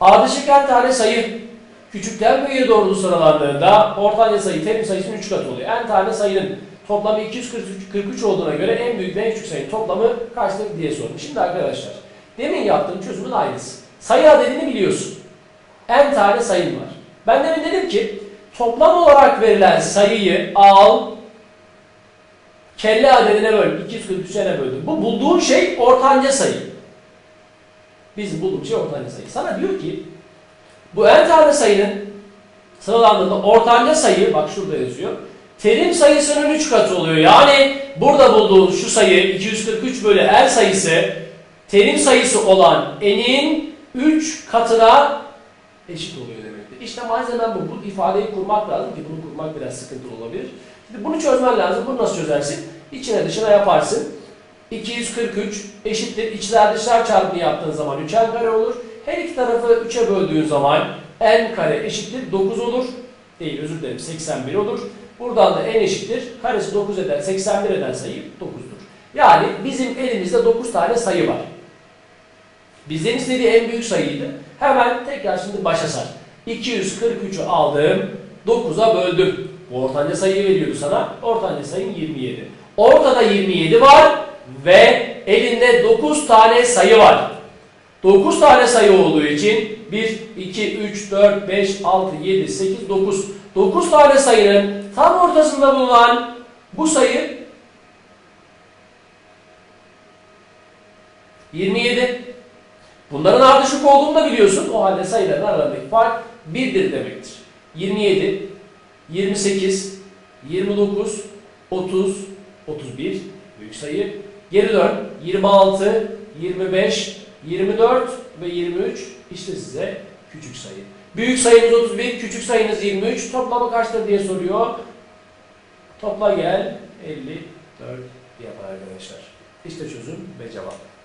Ardışık en tane sayı küçükten büyüğe doğru sıralandığında ortanca sayı terim sayısının 3 katı oluyor. En tane sayının toplamı 243 olduğuna göre en büyük ve en küçük sayının toplamı kaçtır diye sordum. Şimdi arkadaşlar demin yaptığım çözümün aynısı. Sayı adedini biliyorsun. En tane sayın var. Ben demin dedim ki toplam olarak verilen sayıyı al kelle adedine böl. 243'e böldüm. Bu bulduğun şey ortanca sayı. Biz şey ortanca sayı. Sana diyor ki bu en tane sayının sıralandığında ortanca sayı bak şurada yazıyor. Terim sayısının 3 katı oluyor. Yani burada bulduğumuz şu sayı 243 bölü n sayısı terim sayısı olan n'in 3 katına eşit oluyor demektir. İşte malzemen bu. Bu ifadeyi kurmak lazım ki bunu kurmak biraz sıkıntılı olabilir. Şimdi bunu çözmen lazım. Bunu nasıl çözersin? İçine dışına yaparsın. 243 eşittir. İçler dışlar çarpımı yaptığın zaman 3n kare olur. Her iki tarafı 3'e böldüğün zaman n kare eşittir 9 olur. Değil özür dilerim 81 olur. Buradan da n eşittir. Karesi 9 eden 81 eden sayı 9'dur. Yani bizim elimizde 9 tane sayı var. Bizden istediği en büyük sayıydı. Hemen tekrar şimdi başa sar. 243'ü aldım. 9'a böldüm. Bu ortanca sayıyı veriyordu sana. Ortanca sayın 27. Ortada 27 var ve elinde 9 tane sayı var. 9 tane sayı olduğu için 1, 2, 3, 4, 5, 6, 7, 8, 9. 9 tane sayının tam ortasında bulunan bu sayı 27. Bunların ardışık olduğunu da biliyorsun. O halde sayıların aralarındaki fark 1'dir demektir. 27, 28, 29, 30, 31 büyük sayı. Geri dön. 26, 25, 24 ve 23 işte size küçük sayı. Büyük sayımız 31, küçük sayınız 23. Toplamı kaçtır diye soruyor. Topla gel 54 yapar arkadaşlar. İşte çözüm ve cevap.